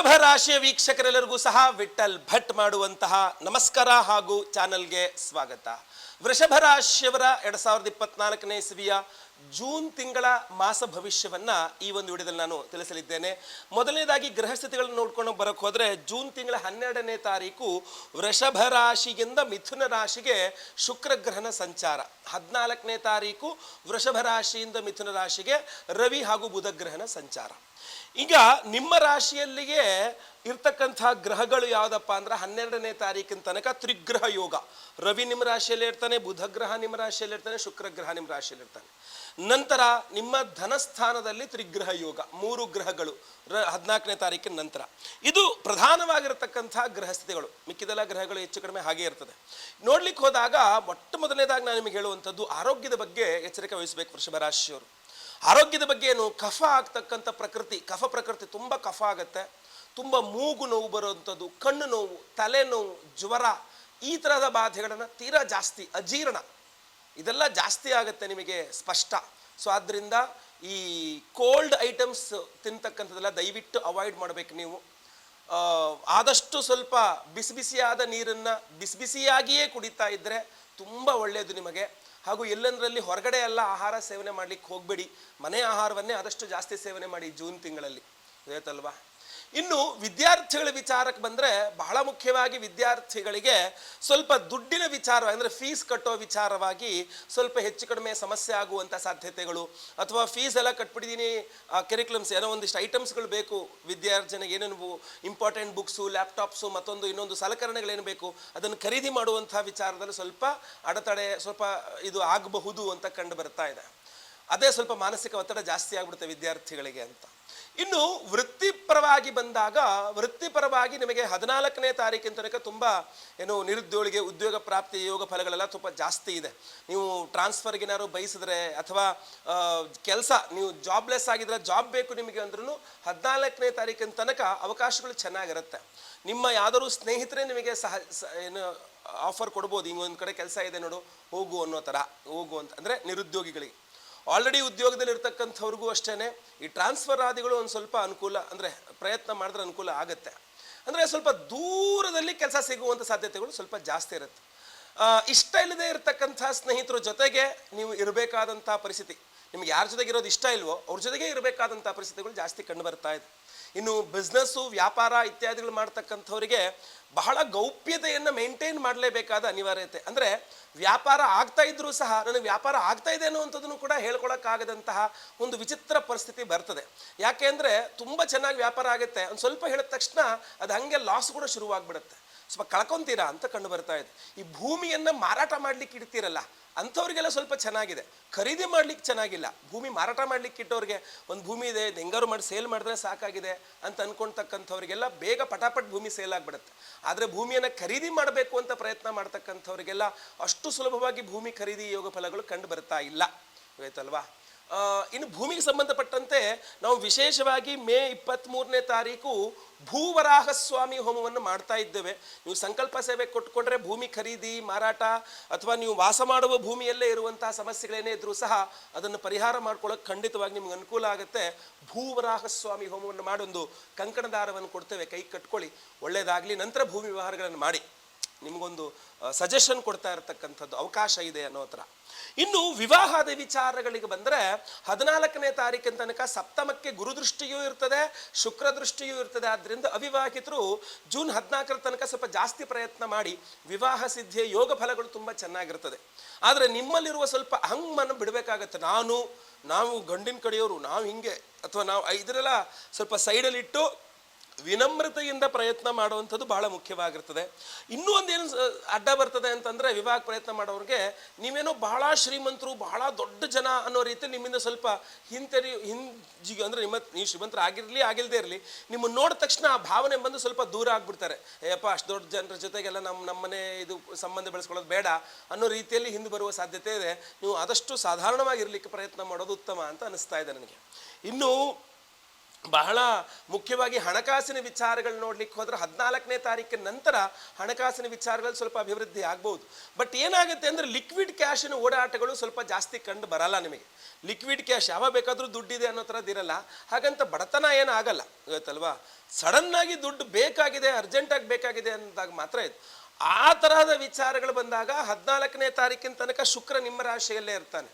ರಾಶಿಯ ವೀಕ್ಷಕರೆಲ್ಲರಿಗೂ ಸಹ ವಿಠಲ್ ಭಟ್ ಮಾಡುವಂತಹ ನಮಸ್ಕಾರ ಹಾಗೂ ಚಾನಲ್ಗೆ ಸ್ವಾಗತ. ವೃಷಭ ರಾಶಿಯವರ ಎರಡ್ ಸಾವಿರದ ಇಪ್ಪತ್ನಾಲ್ಕನೇ ಇಸವಿಯ ಜೂನ್ ತಿಂಗಳ ಮಾಸ ಭವಿಷ್ಯವನ್ನ ಈ ಒಂದು ವಿಡಿಯೋದಲ್ಲಿ ನಾನು ತಿಳಿಸಲಿದ್ದೇನೆ. ಮೊದಲನೇದಾಗಿ ಗ್ರಹ ಸ್ಥಿತಿಗಳನ್ನು ನೋಡ್ಕೊಂಡು ಬರಕ್ ಹೋದ್ರೆ ಜೂನ್ ತಿಂಗಳ ಹನ್ನೆರಡನೇ ತಾರೀಕು ವೃಷಭ ರಾಶಿಯಿಂದ ಮಿಥುನ ರಾಶಿಗೆ ಶುಕ್ರ ಗ್ರಹಣ ಸಂಚಾರ. ಹದಿನಾಲ್ಕನೇ ತಾರೀಕು ವೃಷಭ ರಾಶಿಯಿಂದ ಮಿಥುನ ರಾಶಿಗೆ ರವಿ ಹಾಗೂ ಬುಧ ಗ್ರಹನ ಸಂಚಾರ. ಈಗ ನಿಮ್ಮ ರಾಶಿಯಲ್ಲಿಗೆ ಇರ್ತಕ್ಕಂಥ ಗ್ರಹಗಳು ಯಾವುದಪ್ಪ ಅಂದ್ರೆ ಹನ್ನೆರಡನೇ ತಾರೀಕಿನ ತನಕ ತ್ರಿಗ್ರಹ ಯೋಗ. ರವಿ ನಿಮ್ಮ ರಾಶಿಯಲ್ಲಿ ಇರ್ತಾನೆ, ಬುಧ ಗ್ರಹ ನಿಮ್ಮ ರಾಶಿಯಲ್ಲಿ ಇರ್ತಾನೆ, ಶುಕ್ರ ಗ್ರಹ ನಿಮ್ಮ ರಾಶಿಯಲ್ಲಿ ಇರ್ತಾನೆ. ನಂತರ ನಿಮ್ಮ ಧನಸ್ಥಾನದಲ್ಲಿ ತ್ರಿಗ್ರಹ ಯೋಗ, ಮೂರು ಗ್ರಹಗಳು ರ ಹದಿನಾಲ್ಕನೇ ತಾರೀಕಿನ ನಂತರ. ಇದು ಪ್ರಧಾನವಾಗಿರತಕ್ಕಂಥ ಗ್ರಹಸ್ಥಿತಿಗಳು. ಮಿಕ್ಕಿದೆಲ್ಲ ಗ್ರಹಗಳು ಹೆಚ್ಚು ಕಡಿಮೆ ಹಾಗೆ ಇರ್ತದೆ. ನೋಡ್ಲಿಕ್ಕೆ ಹೋದಾಗ, ಮೊಟ್ಟ ಮೊದಲನೇದಾಗಿ ನಾನು ನಿಮಗೆ ಹೇಳುವಂಥದ್ದು, ಆರೋಗ್ಯದ ಬಗ್ಗೆ ಎಚ್ಚರಿಕೆ ವಹಿಸಬೇಕು ವೃಷಭ ರಾಶಿಯವರು. ಆರೋಗ್ಯದ ಬಗ್ಗೆ ಏನು ಕಫ ಆಗ್ತಕ್ಕಂಥ ಪ್ರಕೃತಿ, ಕಫ ಪ್ರಕೃತಿ ತುಂಬ ಕಫ ಆಗುತ್ತೆ. ತುಂಬ ಮೂಗು ನೋವು ಬರುವಂಥದ್ದು, ಕಣ್ಣು ನೋವು ತಲೆನೋವು ಜ್ವರ, ಈ ಥರದ ಬಾಧೆಗಳನ್ನು ತೀರಾ ಜಾಸ್ತಿ, ಅಜೀರ್ಣ. ಇದೆಲ್ಲ ಜಾಸ್ತಿ ಆಗುತ್ತೆ ನಿಮಗೆ ಸ್ಪಷ್ಟ. ಸೊ ಆದ್ದರಿಂದ ಈ ಕೋಲ್ಡ್ ಐಟಮ್ಸ್ ತಿಂತಕ್ಕಂಥದ್ದೆಲ್ಲ ದಯವಿಟ್ಟು ಅವಾಯ್ಡ್ ಮಾಡಬೇಕು ನೀವು. ಆದಷ್ಟು ಸ್ವಲ್ಪ ಬಿಸಿ ಬಿಸಿಯಾದ ನೀರನ್ನು ಬಿಸಿ ಬಿಸಿಯಾಗಿಯೇ ಕುಡಿತಾ ಇದ್ದರೆ ತುಂಬ ಒಳ್ಳೆಯದು ನಿಮಗೆ. ಹಾಗೂ ಎಲ್ಲೆಂದರಲ್ಲಿ ಹೊರಗಡೆ ಎಲ್ಲ ಆಹಾರ ಸೇವನೆ ಮಾಡಲಿಕ್ಕೆ ಹೋಗಬೇಡಿ. ಮನೆ ಆಹಾರವನ್ನೇ ಆದಷ್ಟು ಜಾಸ್ತಿ ಸೇವನೆ ಮಾಡಿ ಜೂನ್ ತಿಂಗಳಲ್ಲಿ. ಗೊತ್ತಾಯ್ತಲ್ವಾ ಇನ್ನು ವಿದ್ಯಾರ್ಥಿಗಳ ವಿಚಾರಕ್ಕೆ ಬಂದರೆ ಬಹಳ ಮುಖ್ಯವಾಗಿ ವಿದ್ಯಾರ್ಥಿಗಳಿಗೆ ಸ್ವಲ್ಪ ದುಡ್ಡಿನ ವಿಚಾರ, ಅಂದರೆ ಫೀಸ್ ಕಟ್ಟೋ ವಿಚಾರವಾಗಿ ಸ್ವಲ್ಪ ಹೆಚ್ಚು ಕಡಿಮೆ ಸಮಸ್ಯೆ ಆಗುವಂಥ ಸಾಧ್ಯತೆಗಳು. ಅಥವಾ ಫೀಸ್ ಎಲ್ಲ ಕಟ್ಬಿಟ್ಟಿದ್ದೀನಿ ಕೆರಿಕ್ಯುಲಮ್ಸ್ ಏನೋ ಒಂದಿಷ್ಟು ಐಟಮ್ಸ್ಗಳು ಬೇಕು. ವಿದ್ಯಾರ್ಜನೆಗೆ ಏನೇನು ಇಂಪಾರ್ಟೆಂಟ್ ಬುಕ್ಸು ಲ್ಯಾಪ್ಟಾಪ್ಸು ಮತ್ತೊಂದು ಇನ್ನೊಂದು ಸಲಕರಣೆಗಳೇನು ಬೇಕು. ಅದನ್ನು ಖರೀದಿ ಮಾಡುವಂಥ ವಿಚಾರದಲ್ಲಿ ಸ್ವಲ್ಪ ಅಡೆತಡೆ, ಸ್ವಲ್ಪ ಇದು ಆಗಬಹುದು ಅಂತ ಕಂಡು ಬರ್ತಾ ಇದೆ. ಅದೇ ಸ್ವಲ್ಪ ಮಾನಸಿಕ ಒತ್ತಡ ಜಾಸ್ತಿ ಆಗ್ಬಿಡುತ್ತೆ ವಿದ್ಯಾರ್ಥಿಗಳಿಗೆ ಅಂತ. ಇನ್ನು ವೃತ್ತಿಪರವಾಗಿ ಬಂದಾಗ ವೃತ್ತಿಪರವಾಗಿ ನಿಮಗೆ ಹದಿನಾಲ್ಕನೇ ತಾರೀಕಿನ ತನಕ ತುಂಬ, ಏನು ನಿರುದ್ಯೋಗಿಗೆ ಉದ್ಯೋಗ ಪ್ರಾಪ್ತಿ, ಯೋಗ ಫಲಗಳೆಲ್ಲ ತುಂಬ ಜಾಸ್ತಿ ಇದೆ. ನೀವು ಟ್ರಾನ್ಸ್ಫರ್ಗೇನಾದ್ರು ಬಯಸಿದ್ರೆ ಅಥವಾ ಕೆಲಸ, ನೀವು ಜಾಬ್ಲೆಸ್ ಆಗಿದ್ರೆ ಜಾಬ್ ಬೇಕು ನಿಮಗೆ ಅಂದ್ರೂ ಹದಿನಾಲ್ಕನೇ ತಾರೀಕಿನ ತನಕ ಅವಕಾಶಗಳು ಚೆನ್ನಾಗಿರುತ್ತೆ. ನಿಮ್ಮ ಯಾವ್ದಾದ್ರು ಸ್ನೇಹಿತರೆ ನಿಮಗೆ ಸಹ ಏನು ಆಫರ್ ಕೊಡ್ಬೋದು, ಹಿಂಗೊಂದು ಕಡೆ ಕೆಲಸ ಇದೆ ನೋಡು, ಹೋಗು ಅನ್ನೋ ಥರ ಹೋಗು ಅಂತ. ಅಂದರೆ ನಿರುದ್ಯೋಗಿಗಳಿಗೆ. ಆಲ್ರೆಡಿ ಉದ್ಯೋಗದಲ್ಲಿ ಇರ್ತಕ್ಕಂಥವ್ರಿಗೂ ಅಷ್ಟೇ ಈ ಟ್ರಾನ್ಸ್ಫರ್ ಆದಿಗಳು ಒಂದು ಸ್ವಲ್ಪ ಅನುಕೂಲ, ಅಂದರೆ ಪ್ರಯತ್ನ ಮಾಡಿದ್ರೆ ಅನುಕೂಲ ಆಗುತ್ತೆ. ಅಂದರೆ ಸ್ವಲ್ಪ ದೂರದಲ್ಲಿ ಕೆಲಸ ಸಿಗುವಂಥ ಸಾಧ್ಯತೆಗಳು ಸ್ವಲ್ಪ ಜಾಸ್ತಿ ಇರುತ್ತೆ. ಇಷ್ಟ ಇಲ್ಲದೆ ಇರತಕ್ಕಂಥ ಸ್ನೇಹಿತರ ಜೊತೆಗೆ ನೀವು ಇರಬೇಕಾದಂಥ ಪರಿಸ್ಥಿತಿ. ನಿಮ್ಗೆ ಯಾರ ಜೊತೆಗೆ ಇರೋದು ಇಷ್ಟ ಇಲ್ವೋ, ಅವ್ರ ಜೊತೆಗೆ ಇರಬೇಕಾದಂಥ ಪರಿಸ್ಥಿತಿಗಳು ಜಾಸ್ತಿ ಕಂಡು ಬರ್ತಾ ಇದೆ. ಇನ್ನು ಬಿಸ್ನೆಸ್ಸು ವ್ಯಾಪಾರ ಇತ್ಯಾದಿಗಳು ಮಾಡ್ತಕ್ಕಂಥವರಿಗೆ ಬಹಳ ಗೌಪ್ಯತೆಯನ್ನು ಮೇಂಟೈನ್ ಮಾಡಲೇಬೇಕಾದ ಅನಿವಾರ್ಯತೆ. ಅಂದರೆ ವ್ಯಾಪಾರ ಆಗ್ತಾ ಇದ್ರೂ ಸಹ, ನನಗೆ ವ್ಯಾಪಾರ ಆಗ್ತಾ ಇದೆ ಅನ್ನುವಂಥದ್ದನ್ನು ಕೂಡ ಹೇಳ್ಕೊಳಕ್ಕಾಗದಂತಹ ಒಂದು ವಿಚಿತ್ರ ಪರಿಸ್ಥಿತಿ ಬರ್ತದೆ. ಯಾಕೆ ಅಂದರೆ ತುಂಬ ಚೆನ್ನಾಗಿ ವ್ಯಾಪಾರ ಆಗುತ್ತೆ. ಒಂದು ಸ್ವಲ್ಪ ಹೇಳಿದ ತಕ್ಷಣ ಅದು ಹಂಗೆ ಲಾಸ್ ಕೂಡ ಶುರುವಾಗ್ಬಿಡುತ್ತೆ. ಸ್ವಲ್ಪ ಕಳ್ಕೊಂತೀರಾ ಅಂತ ಕಂಡು ಬರ್ತಾ ಇದೆ. ಈ ಭೂಮಿಯನ್ನು ಮಾರಾಟ ಮಾಡ್ಲಿಕ್ಕೆ ಇಡ್ತೀರಲ್ಲ ಅಂಥವ್ರಿಗೆಲ್ಲ ಸ್ವಲ್ಪ ಚೆನ್ನಾಗಿದೆ. ಖರೀದಿ ಮಾಡ್ಲಿಕ್ಕೆ ಚೆನ್ನಾಗಿಲ್ಲ. ಭೂಮಿ ಮಾರಾಟ ಮಾಡ್ಲಿಕ್ಕೆ ಇಟ್ಟವ್ರಿಗೆ ಒಂದು ಭೂಮಿ ಇದೆ ಹೆಂಗಾರು ಮಾಡಿ ಸೇಲ್ ಮಾಡಿದ್ರೆ ಸಾಕಾಗಿದೆ ಅಂತ ಅಂದ್ಕೊಳ್ತಕ್ಕಂಥವ್ರಿಗೆಲ್ಲ ಬೇಗ ಪಟಾಪಟ್ ಭೂಮಿ ಸೇಲ್ ಆಗಿಬಿಡುತ್ತೆ. ಆದರೆ ಭೂಮಿಯನ್ನು ಖರೀದಿ ಮಾಡಬೇಕು ಅಂತ ಪ್ರಯತ್ನ ಮಾಡ್ತಕ್ಕಂಥವ್ರಿಗೆಲ್ಲ ಅಷ್ಟು ಸುಲಭವಾಗಿ ಭೂಮಿ ಖರೀದಿ ಯೋಗ ಫಲಗಳು ಕಂಡು ಬರ್ತಾ ಇಲ್ಲ. ಆಯ್ತಲ್ವಾ ಆ, ಇನ್ನು ಭೂಮಿಗೆ ಸಂಬಂಧಪಟ್ಟಂತೆ ನಾವು ವಿಶೇಷವಾಗಿ ಮೇ ಇಪ್ಪತ್ತ್ಮೂರನೇ ತಾರೀಕು ಭೂವರಾಹ ಸ್ವಾಮಿ ಹೋಮವನ್ನು ಮಾಡ್ತಾ ಇದ್ದೇವೆ. ನೀವು ಸಂಕಲ್ಪ ಸೇವೆ ಕೊಟ್ಕೊಂಡ್ರೆ ಭೂಮಿ ಖರೀದಿ, ಮಾರಾಟ ಅಥವಾ ನೀವು ವಾಸ ಮಾಡುವ ಭೂಮಿಯಲ್ಲೇ ಇರುವಂತಹ ಸಮಸ್ಯೆಗಳೇನೇ ಇದ್ರೂ ಸಹ ಅದನ್ನು ಪರಿಹಾರ ಮಾಡ್ಕೊಳ್ಳೋಕೆ ಖಂಡಿತವಾಗಿ ನಿಮ್ಗೆ ಅನುಕೂಲ ಆಗುತ್ತೆ. ಭೂವರಾಹ ಸ್ವಾಮಿ ಹೋಮವನ್ನು ಮಾಡೊಂದು ಕಂಕಣ ದಾರವನ್ನು ಕೊಡ್ತೇವೆ. ಕೈ ಕಟ್ಕೊಳ್ಳಿ. ಒಳ್ಳೆಯದಾಗಲಿ ನಂತರ ಭೂಮಿ ವ್ಯವಹಾರಗಳನ್ನು ಮಾಡಿ. ನಿಮಗೊಂದು ಸಜೆಷನ್ ಕೊಡ್ತಾ ಇರತಕ್ಕಂಥದ್ದು ಅವಕಾಶ ಇದೆ ಅನ್ನೋ ಥರ ಇನ್ನು ವಿವಾಹದ ವಿಚಾರಗಳಿಗೆ ಬಂದರೆ ಹದಿನಾಲ್ಕನೇ ತಾರೀಕಿನ ತನಕ ಸಪ್ತಮಕ್ಕೆ ಗುರುದೃಷ್ಟಿಯೂ ಇರ್ತದೆ ಶುಕ್ರ ದೃಷ್ಟಿಯೂ ಇರ್ತದೆ. ಆದ್ದರಿಂದ ಅವಿವಾಹಿತರು ಜೂನ್ ಹದಿನಾಲ್ಕರ ತನಕ ಸ್ವಲ್ಪ ಜಾಸ್ತಿ ಪ್ರಯತ್ನ ಮಾಡಿ ವಿವಾಹ ಸಿದ್ಧಿಯ ಯೋಗ ಫಲಗಳು ತುಂಬ ಚೆನ್ನಾಗಿರ್ತದೆ. ಆದರೆ ನಿಮ್ಮಲ್ಲಿರುವ ಸ್ವಲ್ಪ ಹಂಗನ್ನು ಬಿಡಬೇಕಾಗತ್ತೆ. ನಾನು, ನಾವು ಗಂಡಿನ ಕಡೆಯವರು, ನಾವು ಹಿಂಗೆ, ಅಥವಾ ನಾವು ಇದರೆಲ್ಲ ಸ್ವಲ್ಪ ಸೈಡಲ್ಲಿಟ್ಟು ವಿನಮ್ರತೆಯಿಂದ ಪ್ರಯತ್ನ ಮಾಡುವಂಥದ್ದು ಬಹಳ ಮುಖ್ಯವಾಗಿರ್ತದೆ. ಇನ್ನೂ ಒಂದೇನು ಅಡ್ಡ ಬರ್ತದೆ ಅಂತಂದರೆ ವಿವಾಹ ಪ್ರಯತ್ನ ಮಾಡೋರಿಗೆ ನೀವೇನೋ ಬಹಳ ಶ್ರೀಮಂತರು, ಬಹಳ ದೊಡ್ಡ ಜನ ಅನ್ನೋ ರೀತಿ ನಿಮ್ಮಿಂದ ಸ್ವಲ್ಪ ಹಿಂತೆರಿ ಹಿಂಜಿಗೆ ಅಂದರೆ ನಿಮ್ಮ, ನೀವು ಶ್ರೀಮಂತರು ಆಗಿರಲಿ ಆಗಿಲ್ಲದೆ ಇರಲಿ, ನಿಮ್ಮನ್ನು ನೋಡಿದ ತಕ್ಷಣ ಆ ಭಾವನೆ ಬಂದು ಸ್ವಲ್ಪ ದೂರ ಆಗ್ಬಿಡ್ತಾರೆ. ಏಯಪ್ಪ ಅಷ್ಟು ದೊಡ್ಡ ಜನರ ಜೊತೆಗೆಲ್ಲ ನಮ್ಮ ನಮ್ಮನೆ ಇದು ಸಂಬಂಧ ಬೆಳೆಸ್ಕೊಳ್ಳೋದು ಬೇಡ ಅನ್ನೋ ರೀತಿಯಲ್ಲಿ ಹಿಂದೆ ಬರುವ ಸಾಧ್ಯತೆ ಇದೆ. ನೀವು ಆದಷ್ಟು ಸಾಧಾರಣವಾಗಿರ್ಲಿಕ್ಕೆ ಪ್ರಯತ್ನ ಮಾಡೋದು ಉತ್ತಮ ಅಂತ ಅನಿಸ್ತಾ ಇದೆ ನನಗೆ. ಇನ್ನು ಬಹಳ ಮುಖ್ಯವಾಗಿ ಹಣಕಾಸಿನ ವಿಚಾರಗಳು ನೋಡ್ಲಿಕ್ಕೆ ಹೋದ್ರೆ ಹದಿನಾಲ್ಕನೇ ತಾರೀಕಿನ ನಂತರ ಹಣಕಾಸಿನ ವಿಚಾರಗಳು ಸ್ವಲ್ಪ ಅಭಿವೃದ್ಧಿ ಆಗ್ಬೋದು. ಬಟ್ ಏನಾಗುತ್ತೆ ಅಂದ್ರೆ ಲಿಕ್ವಿಡ್ ಕ್ಯಾಶಿನ ಓಡಾಟಗಳು ಸ್ವಲ್ಪ ಜಾಸ್ತಿ ಕಂಡು ಬರಲ್ಲ ನಿಮಗೆ. ಲಿಕ್ವಿಡ್ ಕ್ಯಾಶ್ ಯಾವಾಗ ಬೇಕಾದರೂ ದುಡ್ಡಿದೆ ಅನ್ನೋ ಥರದ್ದು ಇರಲ್ಲ. ಹಾಗಂತ ಬಡತನ ಏನೂ ಆಗಲ್ಲ. ಗೊತ್ತಲ್ವಾ? ಆಗಿ ದುಡ್ಡು ಬೇಕಾಗಿದೆ ಅರ್ಜೆಂಟಾಗಿ ಬೇಕಾಗಿದೆ ಅಂದಾಗ ಮಾತ್ರ ಇದು ಆ ತರಹದ ವಿಚಾರಗಳು ಬಂದಾಗ ಹದಿನಾಲ್ಕನೇ ತಾರೀಕಿನ ತನಕ ಶುಕ್ರ ನಿಮ್ಮ ರಾಶಿಯಲ್ಲೇ ಇರ್ತಾನೆ.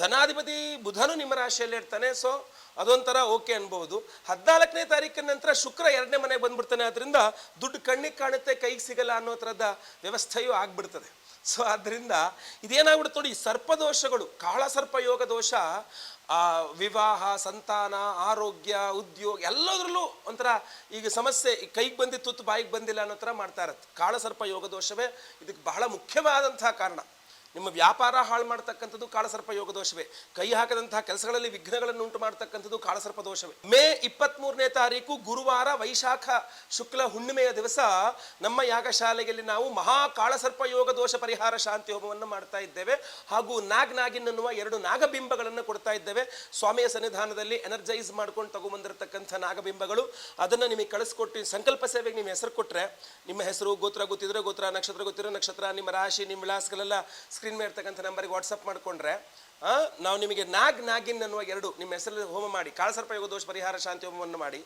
ಧನಾಧಿಪತಿ ಬುಧನು ನಿಮ್ಮ ರಾಶಿಯಲ್ಲಿ ಇರ್ತಾನೆ ಸೊ ಅದೊಂಥರ ಓಕೆ ಅನ್ಬೋದು. ಹದಿನಾಲ್ಕನೇ ತಾರೀಕಿನ ನಂತರ ಶುಕ್ರ ಎರಡನೇ ಮನೆಗೆ ಬಂದ್ಬಿಡ್ತಾನೆ ಅದರಿಂದ ದುಡ್ಡು ಕಣ್ಣಿಗೆ ಕಾಣುತ್ತೆ, ಕೈಗೆ ಸಿಗಲ್ಲ ಅನ್ನೋ ಥರದ ವ್ಯವಸ್ಥೆಯು ಆಗ್ಬಿಡ್ತದೆ. ಸೊ ಆದ್ದರಿಂದ ಇದೇನಾಗ್ಬಿಡುತ್ತೆ ನೋಡಿ ಸರ್ಪದೋಷಗಳು ಕಾಳ ಸರ್ಪ ಯೋಗ ದೋಷ ವಿವಾಹ, ಸಂತಾನ, ಆರೋಗ್ಯ, ಉದ್ಯೋಗ, ಎಲ್ಲದರಲ್ಲೂ ಒಂಥರ ಈಗ ಸಮಸ್ಯೆ ಕೈಗೆ ಬಂದಿತ್ತು ತುತ್ತು ಬಾಯಿಗೆ ಬಂದಿಲ್ಲ ಅನ್ನೋ ಥರ ಮಾಡ್ತಾ ಇರತ್ತೆ. ಕಾಳಸರ್ಪ ಯೋಗ ದೋಷವೇ, ಇದಕ್ಕೆ ಬಹಳ ಮುಖ್ಯವಾದಂತಹ ಕಾರಣ. ನಿಮ್ಮ ವ್ಯಾಪಾರ ಹಾಳು ಮಾಡ್ತಕ್ಕಂಥದ್ದು ಕಾಳಸರ್ಪ ಯೋಗ ದೋಷವೇ. ಕೈ ಹಾಕದಂತಹ ಕೆಲಸಗಳಲ್ಲಿ ವಿಘ್ನಗಳನ್ನು ಉಂಟು ಮಾಡ್ತಕ್ಕಂಥದ್ದು ಕಾಳಸರ್ಪ ದೋಷವೇ. ಮೇ ಇಪ್ಪತ್ಮೂರನೇ ತಾರೀಕು ಗುರುವಾರ ವೈಶಾಖ ಶುಕ್ಲ ಹುಣ್ಣಿಮೆಯ ದಿವಸ ನಮ್ಮ ಯಾಗಶಾಲೆಯಲ್ಲಿ ನಾವು ಮಹಾ ಕಾಳಸರ್ಪ ಯೋಗ ದೋಷ ಪರಿಹಾರ ಶಾಂತಿ ಹೋಮವನ್ನು ಮಾಡ್ತಾ ಇದ್ದೇವೆ. ಹಾಗೂ ನಾಗ್ ನಾಗಿನ್ ಅನ್ನುವ ಎರಡು ನಾಗಬಿಂಬಗಳನ್ನು ಕೊಡ್ತಾ ಇದ್ದೇವೆ. ಸ್ವಾಮಿಯ ಸನ್ನಿಧಾನದಲ್ಲಿ ಎನರ್ಜೈಸ್ ಮಾಡ್ಕೊಂಡು ತಗೊಂಬಂದಿರತಕ್ಕಂಥ ನಾಗಬಿಂಬಗಳು. ಅದನ್ನು ನಿಮಗೆ ಕಳಿಸ್ಕೊಟ್ಟು ಸಂಕಲ್ಪ ಸೇವೆಗೆ ನಿಮ್ಮ ಹೆಸರು ಕೊಟ್ಟರೆ ನಿಮ್ಮ ಹೆಸರು ಗೋತ್ರ ಗೊತ್ತಿದ್ರೆ ಗೋತ್ರ, ನಕ್ಷತ್ರ ಗೊತ್ತಿರೋ ನಕ್ಷತ್ರ, ನಿಮ್ಮ ರಾಶಿ, ನಿಮ್ಮ ವಿಳಾಸಗಳೆಲ್ಲ ಸ್ಕ್ರೀನ್ ಮೇಲೆ ಇರ್ತಕ್ಕಂಥ ನಂಬರಿಗೆ ವಾಟ್ಸಪ್ ಮಾಡಿಕೊಂಡ್ರೆ ನಾವು ನಿಮಗೆ ನಾಗ್ ನಾಗಿನ್ ಅನ್ನುವ ಎರಡು ನಿಮ್ಮ ಹೆಸರಲ್ಲಿ ಹೋಮ ಮಾಡಿ, ಕಾಳಸರ್ಪಯೋಗ ದೋಷ ಪರಿಹಾರ ಶಾಂತಿ ಹೋಮವನ್ನು ಮಾಡಿ,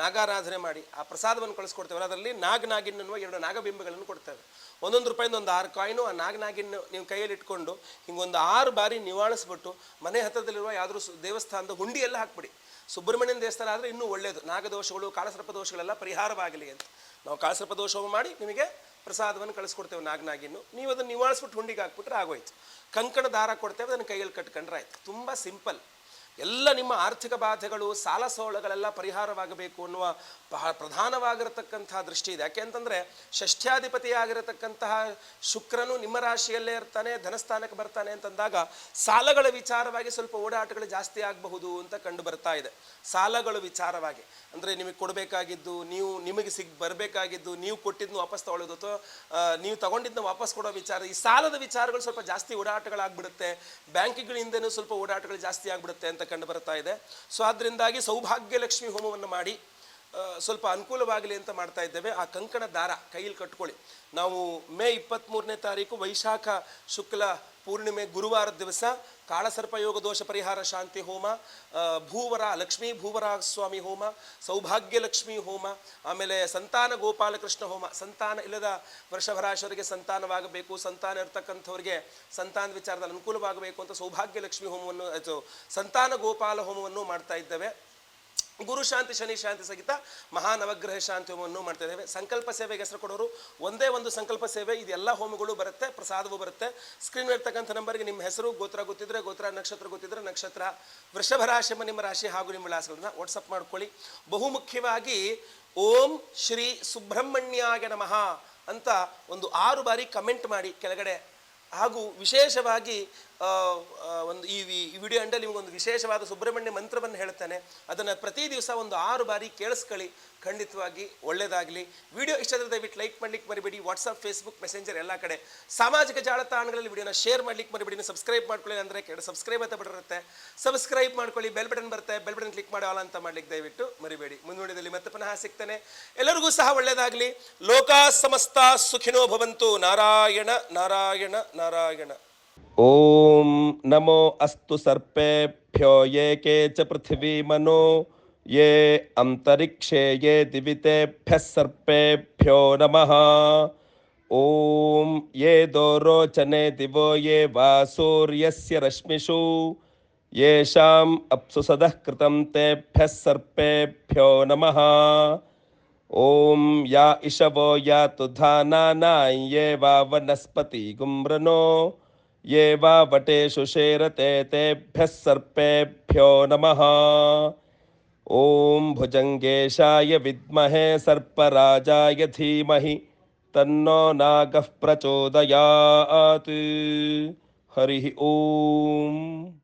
ನಾಗಾರಾಧನೆ ಮಾಡಿ, ಆ ಪ್ರಸಾದವನ್ನು ಕಳಿಸ್ಕೊಡ್ತೇವೆ ಅದರಲ್ಲಿ ನಾಗ್ ನಾಗಿನ್ ಅನ್ನುವ ಎರಡು ನಾಗಬಿಂಬಗಳನ್ನು ಕೊಡ್ತೇವೆ. ಒಂದೊಂದು ರೂಪಾಯಿಂದ ಒಂದು ಆರು ಕಾಯಿನು, ಆ ನಾಗ್ ನಾಗಿನ್ ನೀವು ಕೈಯಲ್ಲಿ ಇಟ್ಕೊಂಡು ಹಿಂಗೊಂದು ಆರು ಬಾರಿ ನಿವಾಳಿಸ್ಬಿಟ್ಟು, ಮನೆ ಹತ್ತಿರದಲ್ಲಿರುವ ಯಾವುದಾದ್ರು ದೇವಸ್ಥಾನದ ಹುಂಡಿಯೆಲ್ಲ ಹಾಕ್ಬಿಡಿ. ಸುಬ್ರಹ್ಮಣ್ಯನ ದೇವಸ್ಥಾನ ಆದರೆ ಇನ್ನೂ ಒಳ್ಳೆಯದು ನಾಗದೋಷಗಳು, ಕಾಳಸರ್ಪ ದೋಷಗಳೆಲ್ಲ ಪರಿಹಾರವಾಗಲಿ ಅಂತ. ನಾವು ಕಾಸರಪ ದೋಷವ ಮಾಡಿ ನಿಮಗೆ ಪ್ರಸಾದವನ್ನು ಕಳಿಸ್ಕೊಡ್ತೇವೆ ನಾಗನಾಗಿನ್ನು. ನೀವು ಅದನ್ನು ನಿವಾಳಿಸ್ಬಿಟ್ಟು ಹುಂಡಿಗೆ ಹಾಕ್ಬಿಟ್ರೆ ಆಗೋಯ್ತು. ಕಂಕಣ ದಾರ ಕೊಡ್ತೇವೆ, ಅದನ್ನು ಕೈಯಲ್ಲಿ ಕಟ್ಕೊಂಡ್ರೆ ಆಯ್ತು. ತುಂಬ ಸಿಂಪಲ್ ಎಲ್ಲ ನಿಮ್ಮ ಆರ್ಥಿಕ ಬಾಧೆಗಳು, ಸಾಲ ಸೋಳಗಳೆಲ್ಲ ಪರಿಹಾರವಾಗಬೇಕು ಅನ್ನುವ ಬಹಳ ಪ್ರಧಾನವಾಗಿರತಕ್ಕಂತಹ ದೃಷ್ಟಿ ಇದೆ. ಯಾಕೆ ಅಂತಂದರೆ ಷಷ್ಠ್ಯಾಧಿಪತಿಯಾಗಿರತಕ್ಕಂತಹ ಶುಕ್ರನು ನಿಮ್ಮ ರಾಶಿಯಲ್ಲೇ ಇರ್ತಾನೆ, ಧನಸ್ಥಾನಕ್ಕೆ ಬರ್ತಾನೆ ಅಂತಂದಾಗ ಸಾಲಗಳ ವಿಚಾರವಾಗಿ ಸ್ವಲ್ಪ ಓಡಾಟಗಳು ಜಾಸ್ತಿ ಆಗಬಹುದು ಅಂತ ಕಂಡು ಬರ್ತಾ ಇದೆ. ಸಾಲಗಳ ವಿಚಾರವಾಗಿ. ಅಂದರೆ ನಿಮಗೆ ಕೊಡಬೇಕಾಗಿದ್ದು, ನೀವು ನಿಮಗೆ ಸಿಗ್ ಬರಬೇಕಾಗಿದ್ದು, ನೀವು ಕೊಟ್ಟಿದ್ದನ್ನು ವಾಪಸ್ ತಗೊಳ್ಳೋದು ಅಥವಾ ನೀವು ತಗೊಂಡಿದ್ದನ್ನ ವಾಪಸ್ ಕೊಡೋ ವಿಚಾರ, ಈ ಸಾಲದ ವಿಚಾರಗಳು ಸ್ವಲ್ಪ ಜಾಸ್ತಿ ಓಡಾಟಗಳಾಗ್ಬಿಡುತ್ತೆ, ಬ್ಯಾಂಕ್ಗಳಿಂದನೂ ಸ್ವಲ್ಪ ಓಡಾಟಗಳು ಜಾಸ್ತಿ ಆಗ್ಬಿಡುತ್ತೆ ಅಂತ ಕಂಡು ಬರ್ತಾ ಇದೆ. ಸೊ ಸೌಭಾಗ್ಯ ಲಕ್ಷ್ಮಿ ಹೋಮವನ್ನು ಮಾಡಿ ಸ್ವಲ್ಪ ಅನುಕೂಲವಾಗಲಿ ಅಂತ ಮಾಡ್ತಾ ಇದ್ದೇವೆ. ಆ ಕಂಕಣ ದಾರ ಕೈಯಲ್ಲಿ ಕಟ್ಕೊಳ್ಳಿ. ನಾವು ಮೇ ಇಪ್ಪತ್ತ್ಮೂರನೇ ತಾರೀಕು ವೈಶಾಖ ಶುಕ್ಲ ಪೂರ್ಣಿಮೆ ಗುರುವಾರ ದಿವಸ ಕಾಳಸರ್ಪ ಯೋಗ ದೋಷ ಪರಿಹಾರ ಶಾಂತಿ ಹೋಮ ಭೂವರ ಲಕ್ಷ್ಮೀ ಭೂವರ ಸ್ವಾಮಿ ಹೋಮ, ಸೌಭಾಗ್ಯ ಲಕ್ಷ್ಮಿ ಹೋಮ, ಆಮೇಲೆ ಸಂತಾನ ಗೋಪಾಲಕೃಷ್ಣ ಹೋಮ. ಸಂತಾನ ಇಲ್ಲದ ವೃಷಭರಾಶರಿಗೆ ಸಂತಾನವಾಗಬೇಕು. ಸಂತಾನ ಇರ್ತಕ್ಕಂಥವ್ರಿಗೆ ಸಂತಾನ ವಿಚಾರದಲ್ಲಿ ಅನುಕೂಲವಾಗಬೇಕು ಅಂತ ಸೌಭಾಗ್ಯ ಲಕ್ಷ್ಮಿ ಹೋಮವನ್ನು ಸಂತಾನ ಗೋಪಾಲ ಹೋಮವನ್ನು ಮಾಡ್ತಾ ಇದ್ದೇವೆ. ಗುರು ಶಾಂತಿ, ಶನಿ ಶಾಂತಿ ಸಹಿತ ಮಹಾನವಗ್ರಹ ಶಾಂತಿ ಹೋಮವನ್ನು ಮಾಡ್ತಾ ಇದ್ದೇವೆ. ಸಂಕಲ್ಪ ಸೇವೆಗೆ ಹೆಸರು ಕೊಡೋರು ಒಂದೇ ಒಂದು ಸಂಕಲ್ಪ ಸೇವೆ. ಇದೆಲ್ಲ ಹೋಮಗಳು ಬರುತ್ತೆ, ಪ್ರಸಾದವೂ ಬರುತ್ತೆ. ಸ್ಕ್ರೀನ್ ಇರ್ತಕ್ಕಂಥ ನಂಬರ್ಗೆ ನಿಮ್ಮ ಹೆಸರು, ಗೋತ್ರ ಗೊತ್ತಿದ್ರೆ ಗೋತ್ರ, ನಕ್ಷತ್ರ ಗೊತ್ತಿದ್ರೆ ನಕ್ಷತ್ರ. ವೃಷಭ ರಾಶಿ ನಿಮ್ಮ ರಾಶಿ ಹಾಗೂ ನಿಮ್ಮ ವಿಳಾಸಗಳನ್ನ ವಾಟ್ಸಪ್ ಮಾಡ್ಕೊಳ್ಳಿ. ಬಹುಮುಖ್ಯವಾಗಿ ಓಂ ಶ್ರೀ ಸುಬ್ರಹ್ಮಣ್ಯಾಯ ನಮಃ ಅಂತ ಒಂದು ಆರು ಬಾರಿ ಕಮೆಂಟ್ ಮಾಡಿ ಕೆಳಗಡೆ. ಹಾಗೂ ವಿಶೇಷವಾಗಿ ಒಂದು ಈ ವಿಡಿಯೋ ಅಂಡಲ್ಲಿ ನಿಮಗೊಂದು ವಿಶೇಷವಾದ ಸುಬ್ರಹ್ಮಣ್ಯ ಮಂತ್ರವನ್ನು ಹೇಳ್ತಾನೆ. ಅದನ್ನು ಪ್ರತಿ ದಿವಸ ಒಂದು ಆರು ಬಾರಿ ಕೇಳಿಸ್ಕೊಳ್ಳಿ. ಖಂಡಿತವಾಗಿ ಒಳ್ಳೆಯದಾಗಲಿ ವಿಡಿಯೋ ಇಷ್ಟದ ದಯವಿಟ್ಟು ಲೈಕ್ ಮಾಡ್ಲಿಕ್ಕೆ ಮರಿಬೇಡಿ. ವಾಟ್ಸಪ್ ಫೇಸ್ಬುಕ್ ಮೆಸೆಂಜರ್ ಎಲ್ಲ ಕಡೆ. ಸಾಮಾಜಿಕ ಜಾಲತಾಣಗಳಲ್ಲಿ ವಿಡಿಯೋನ ಶೇರ್ ಮಾಡ್ಲಿಕ್ಕೆ ಮರಿಬೇಡಿ. ಸಬ್ಸ್ಕ್ರೈಬ್ ಮಾಡ್ಕೊಳ್ಳಿ ಅಂದರೆ ಕೆಳ ಸಬ್ಸ್ಕ್ರೈಬ್ ಅಂತ ಬಿಟ್ಟಿರುತ್ತೆ. ಸಬ್ಸ್ಕ್ರೈಬ್ ಮಾಡ್ಕೊಳ್ಳಿ. ಬೆಲ್ ಬಟನ್ ಬರುತ್ತೆ. ಬೆಲ್ ಬಟನ್ ಕ್ಲಿಕ್ ಮಾಡೋ ಆಲ್ ಅಂತ ಮಾಡ್ಲಿಕ್ಕೆ ದಯವಿಟ್ಟು ಮರಿಬೇಡಿ. ಮುಂದುವರಿದಲ್ಲಿ ಮತ್ತೆ ಪುನಃ ಸಿಗ್ತಾನೆ ಎಲ್ಲರಿಗೂ ಸಹ ಒಳ್ಳೆಯದಾಗಲಿ ಲೋಕ ಸಮಸ್ತ ಸುಖಿನೋ ಭವಂತು. ನಾರಾಯಣ ನಾರಾಯಣ ನಾರಾಯಣ. ओम नमो अस्तु सर्पेभ्यो ये के च पृथिवीमनो, ये अंतरिक्षे ये दिवितेभ्यः सर्पेभ्यो नमः। ओम ये दो रोचने दिवो ये वासूर्यस्य रश्मिषु, येषाम् अप्सु सदः कृतं तेभ्यः सर्पेभ्यो नमः। ॐ या इषवो या तु धानानां ये वा ये वा वटेषु शेरते तेभ्यः सर्पेभ्यो नम। ओं भुजंगेशा विमहे सर्पराजा धीमहि, तन्नो नाग प्रचोदयात्। हरि ॐ।